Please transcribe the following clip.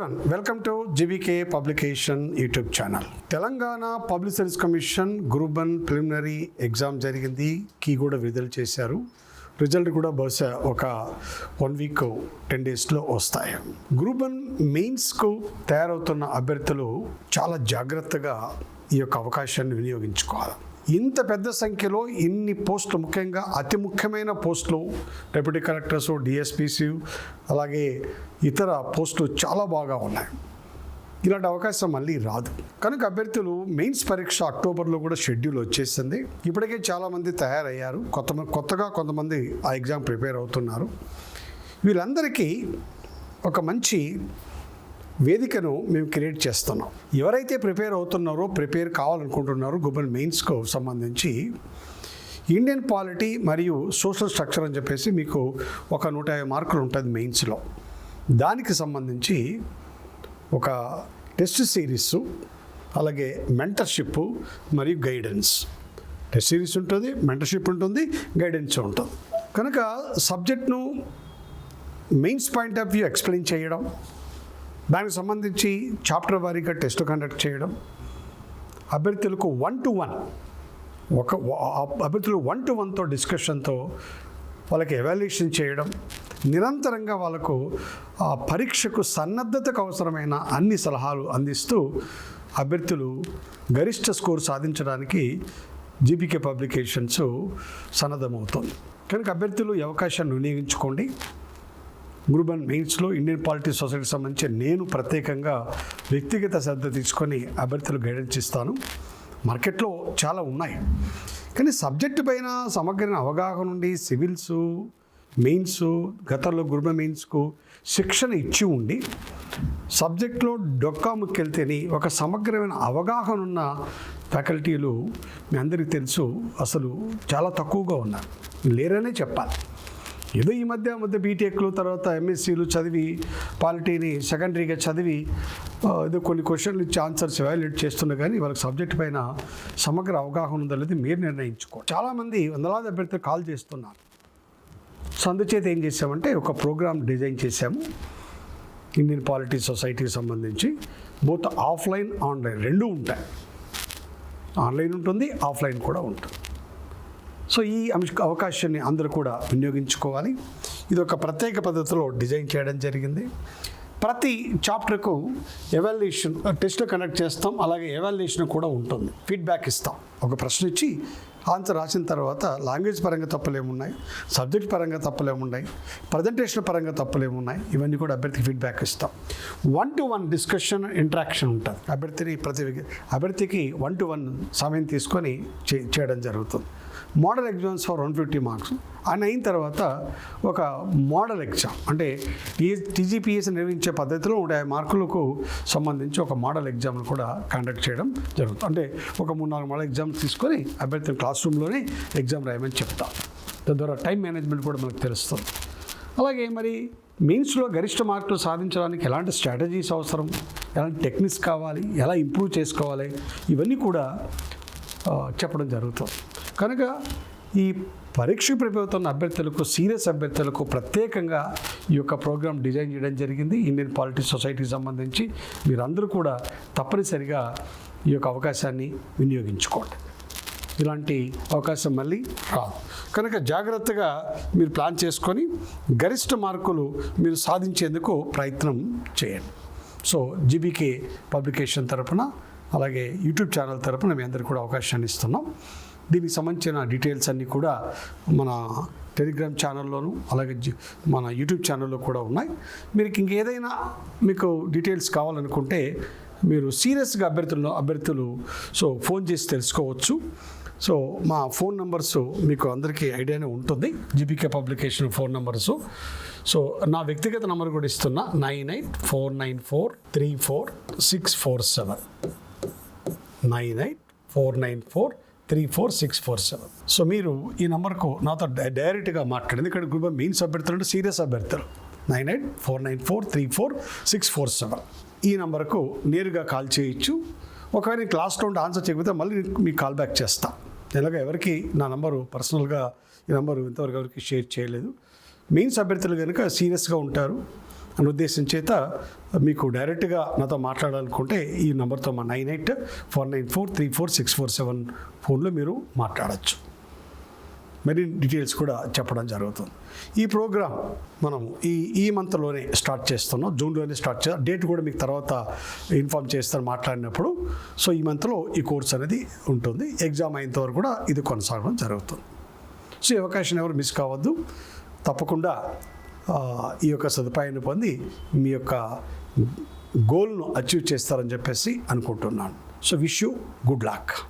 Everyone welcome to G V K publication YouTube channel Telangana public service commission group one preliminary exam జరిగింది. Key కూడా విడుదల చేశారు. Result కూడా బహుశా ఒక వన్ వీక్ టెన్ డేస్లో వస్తాయి. గ్రూప్ వన్ మెయిన్స్కు తయారవుతున్న అభ్యర్థులు చాలా జాగ్రత్తగా ఈ యొక్క అవకాశాన్ని వినియోగించుకోవాలి. ఇంత పెద్ద సంఖ్యలో ఇన్ని పోస్టులు ముఖ్యంగా అతి ముఖ్యమైన పోస్టులు డెప్యూటీ కలెక్టర్స్ డిఎస్పీసీ అలాగే ఇతర పోస్టులు చాలా బాగా ఉన్నాయి. ఇలాంటి అవకాశం మళ్ళీ రాదు. కనుక అభ్యర్థులు మెయిన్స్ పరీక్ష అక్టోబర్లో కూడా షెడ్యూల్ వచ్చేసింది. ఇప్పటికే చాలామంది తయారయ్యారు. కొత్త కొత్తగా కొంతమంది ఆ ఎగ్జామ్ ప్రిపేర్ అవుతున్నారు. వీళ్ళందరికీ ఒక మంచి వేదికను మేము క్రియేట్ చేస్తున్నాం. ఎవరైతే ప్రిపేర్ అవుతున్నారో ప్రిపేర్ కావాలనుకుంటున్నారో గూగుల్ మెయిన్స్కు సంబంధించి ఇండియన్ పాలిటీ మరియు సోషల్ స్ట్రక్చర్ అని చెప్పేసి మీకు ఒక నూట యాభై మార్కులు ఉంటుంది మెయిన్స్లో. దానికి సంబంధించి ఒక టెస్ట్ సిరీస్ అలాగే మెంటర్షిప్ మరియు గైడెన్స్. టెస్ట్ సిరీస్ ఉంటుంది మెంటర్షిప్ ఉంటుంది గైడెన్స్ ఉంటుంది. కనుక సబ్జెక్ట్ను mains point of view explain చేయడం దానికి సంబంధించి చాప్టర్ వారీగా టెస్ట్ కండక్ట్ చేయడం అభ్యర్థులకు వన్ టు వన్ ఒక అభ్యర్థులు వన్ టు వన్తో డిస్కషన్తో వాళ్ళకి ఎవాల్యుయేషన్ చేయడం నిరంతరంగా వాళ్ళకు ఆ పరీక్షకు సన్నద్ధతకు అవసరమైన అన్ని సలహాలు అందిస్తూ అభ్యర్థులు గరిష్ట స్కోర్ సాధించడానికి జీపీకే పబ్లికేషన్స్ సన్నద్ధమవుతుంది. కనుక అభ్యర్థులు ఈ అవకాశాన్ని వినియోగించుకోండి. గ్రూప్ మెయిన్స్లో ఇండియన్ పాలిటిక్స్ సొసైటీకి సంబంధించి నేను ప్రత్యేకంగా వ్యక్తిగత శ్రద్ధ తీసుకొని అభ్యర్థులు గైడెన్స్ ఇస్తాను. మార్కెట్లో చాలా ఉన్నాయి. కానీ సబ్జెక్టు పైన సమగ్ర అవగాహన ఉండి సివిల్స్ మెయిన్స్ గతంలో గ్రూప్ మెయిన్స్కు శిక్షణ ఇచ్చి ఉండి సబ్జెక్ట్లో డొక్కా ముక్కెళ్తేని ఒక సమగ్రమైన అవగాహన ఉన్న ఫ్యాకల్టీలు మీ అందరికీ తెలుసు అసలు చాలా తక్కువగా ఉన్నారు. లేరనే చెప్పాలి. ఏదో ఈ మధ్య మధ్య బీటెక్లు తర్వాత ఎంఎస్సీలు చదివి పాలిటీని సెకండరీగా చదివి ఏదో కొన్ని క్వశ్చన్లు ఇచ్చి ఆన్సర్స్ ఎవాల్యుయేట్ చేస్తున్నా కానీ వాళ్ళకి సబ్జెక్ట్ పైన సమగ్ర అవగాహన ఉందో లేదు మీరు నిర్ణయించుకో. చాలామంది వందలాది అభ్యర్థులు కాల్ చేస్తున్నారు. సో అందుచేత ఏం చేసామంటే ఒక ప్రోగ్రామ్ డిజైన్ చేశాము. ఇండియన్ పాలిటీ సొసైటీకి సంబంధించి. బోత్ ఆఫ్లైన్ ఆన్లైన్ రెండూ ఉంటాయి. ఆన్లైన్ ఉంటుంది ఆఫ్లైన్ కూడా ఉంటుంది. సో ఈ అంశ అవకాశాన్ని అందరూ కూడా వినియోగించుకోవాలి. ఇది ఒక ప్రత్యేక పద్ధతిలో డిజైన్ చేయడం జరిగింది. ప్రతి చాప్టర్కు ఎవాల్యుయేషన్ టెస్ట్ కండక్ట్ చేస్తాం అలాగే ఎవాల్యుయేషన్ కూడా ఉంటుంది. ఫీడ్బ్యాక్ ఇస్తాం. ఒక ప్రశ్న ఇచ్చి ఆన్సర్ రాసిన తర్వాత లాంగ్వేజ్ పరంగా తప్పులేమున్నాయి సబ్జెక్ట్ పరంగా తప్పులేమున్నాయి ప్రజెంటేషన్ పరంగా తప్పులేమున్నాయి ఇవన్నీ కూడా అభ్యర్థికి ఫీడ్బ్యాక్ ఇస్తాం. One to one discussion interaction ఉంటుంది. అభ్యర్థిని ప్రతి అభ్యర్థికి వన్ టు వన్ సమయం తీసుకొని చే- చేయడం జరుగుతుంది. Model exams for one fifty marks. అని అయిన తర్వాత ఒక మోడల్ ఎగ్జామ్. అంటే ఈ టీజీపీఎస్ నిర్వహించే పద్ధతిలో ఉండే మార్కులకు సంబంధించి ఒక మోడల్ ఎగ్జామ్ను కూడా కండక్ట్ చేయడం జరుగుతుంది. అంటే ఒక మూడు నాలుగు మోడల్ ఎగ్జామ్స్ తీసుకొని అభ్యర్థులు క్లాస్ రూమ్లోనే ఎగ్జామ్ రాయమని చెప్తాం. తద్వారా టైం మేనేజ్మెంట్ కూడా మనకు తెలుస్తుంది. అలాగే మరి మెయిన్స్లో గరిష్ట మార్కులు సాధించడానికి ఎలాంటి స్ట్రాటజీస్ అవసరం? ఎలాంటి టెక్నిక్స్ కావాలి? ఎలా ఇంప్రూవ్ చేసుకోవాలి? ఇవన్నీ కూడా చెప్పడం జరుగుతుంది. కనుక ఈ పరీక్ష ప్రభుత్వం అభ్యర్థులకు సీరియస్ అభ్యర్థులకు ప్రత్యేకంగా ఈ యొక్క ప్రోగ్రాం డిజైన్ చేయడం జరిగింది. ఇండియన్ పాలిటిక్స్ సొసైటీకి సంబంధించి మీరందరూ కూడా తప్పనిసరిగా ఈ యొక్క అవకాశాన్ని వినియోగించుకోండి. ఇలాంటి అవకాశం మళ్ళీ రాదు. కనుక జాగ్రత్తగా మీరు ప్లాన్ చేసుకొని గరిష్ట మార్కులు మీరు సాధించేందుకు ప్రయత్నం చేయండి. సో జీబీకే పబ్లికేషన్ తరపున అలాగే యూట్యూబ్ ఛానల్ తరపున మీ అందరికీ కూడా అవకాశాన్ని ఇస్తున్నాం. దీనికి సంబంధించిన డీటెయిల్స్ అన్నీ కూడా మన టెలిగ్రామ్ ఛానల్లోను అలాగే మన యూట్యూబ్ ఛానల్లో కూడా ఉన్నాయి. మీరు ఇంకేదైనా మీకు డీటెయిల్స్ కావాలనుకుంటే మీరు సీరియస్గా అభ్యర్థులు అభ్యర్థులు సో ఫోన్ చేసి తెలుసుకోవచ్చు. సో మా ఫోన్ నంబర్స్ మీకు అందరికీ ఐడియానే ఉంటుంది. G B K publication phone numbers. So నా వ్యక్తిగత నంబర్ కూడా ఇస్తున్నా. Nine eight four nine four three four six four seven. Nine eight four nine four three four six four seven. So మీరు ఈ నెంబర్కు నాతో డైరెక్ట్గా మాట్లాడండి. ఇక్కడ గ్రూప్ మెయిన్స్ అభ్యర్థులు సీరియస్ అభ్యర్థులు. Nine eight four nine four three four six four seven. ఈ నెంబర్కు నేరుగా కాల్ చేయొచ్చు. ఒకవేళ నేను క్లాస్లో ఉండి ఆన్సర్ చేయకపోతే మళ్ళీ మీకు కాల్ బ్యాక్ చేస్తాను ఎలాగ ఎవరికి నా నంబరు పర్సనల్గా ఈ నెంబరు ఇంతవరకు ఎవరికి షేర్ చేయలేదు. మెయిన్స్ అభ్యర్థులు కనుక సీరియస్గా ఉంటారు. అనే ఉద్దేశం చేత మీకు డైరెక్ట్గా నాతో మాట్లాడాలనుకుంటే ఈ నెంబర్తో మా nine eight four nine four three four six four seven ఫోన్లో మీరు మాట్లాడచ్చు. మరి డీటెయిల్స్ కూడా చెప్పడం జరుగుతుంది. ఈ ప్రోగ్రామ్ మనం ఈ ఈ మంత్లోనే స్టార్ట్ చేస్తున్నాం. జూన్లోనే స్టార్ట్ చేస్తాం డేట్ కూడా మీకు తర్వాత ఇన్ఫామ్ చేస్తాను మాట్లాడినప్పుడు. సో ఈ మంత్లో ఈ కోర్స్ అనేది ఉంటుంది. ఎగ్జామ్ అయినంత వరకు కూడా ఇది కొనసాగడం జరుగుతుంది. సో ఈ అవకాశం ఎవరు మిస్ కావద్దు. తప్పకుండా ఈ యొక్క సదుపాయాన్ని పొంది మీ యొక్క గోల్ను అచీవ్ చేస్తారని చెప్పేసి అనుకుంటున్నాను. So wish you good luck